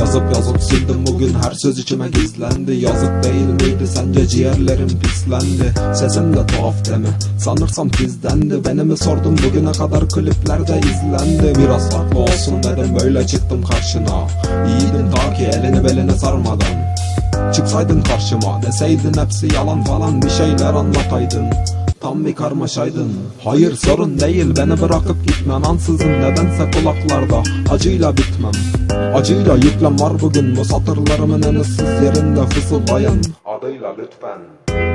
Yazıp yazıp sildim bugün her söz içime gizlendi. Yazık değil miydi sence ciğerlerim pislendi? Sesim de tuhaf deme sanırsam tizdendi. Benimi sordum bugüne kadar kliplerde izlendi. Biraz farklı olsun dedim böyle çıktım karşına. İyiydin ta ki elini belini sarmadan. Çıksaydın karşıma deseydin hepsi yalan falan bir şeyler anlataydın Tam bir karmaşaydın. Hayır sorun değil beni bırakıp gitmen Ansızın nedense kulaklarda acıyla bitmem. Acıyla yüklem var bugün bu satırlarımın en ıssız yerinde fısıldayan Adıyla lütfen.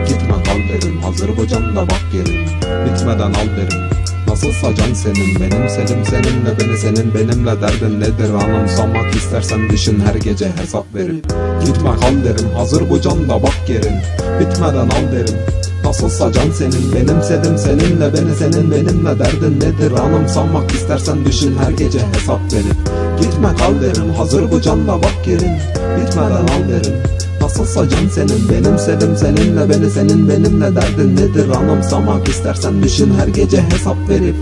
Gitme kal derim hazır bu canda bak yerim Bitmeden al derim. Nasılsa can senin benim senin seninle beni senin benimle derdin nedir anımsamak istersen düşün her gece hesap verip Gitme kal derim hazır bu canda bak yerin Bitmeden al derim Nasılsa can senin benim senin seninle beni senin benimle derdin nedir? Anımsamak istersen düşün her gece hesap verip. Gitme kal derim hazır bu canda bak yerin Bitmeden al derim. Nasılsa can senin benim sedim seninle beni senin benimle derdin nedir? Anımsamak istersen düşün her gece hesap verip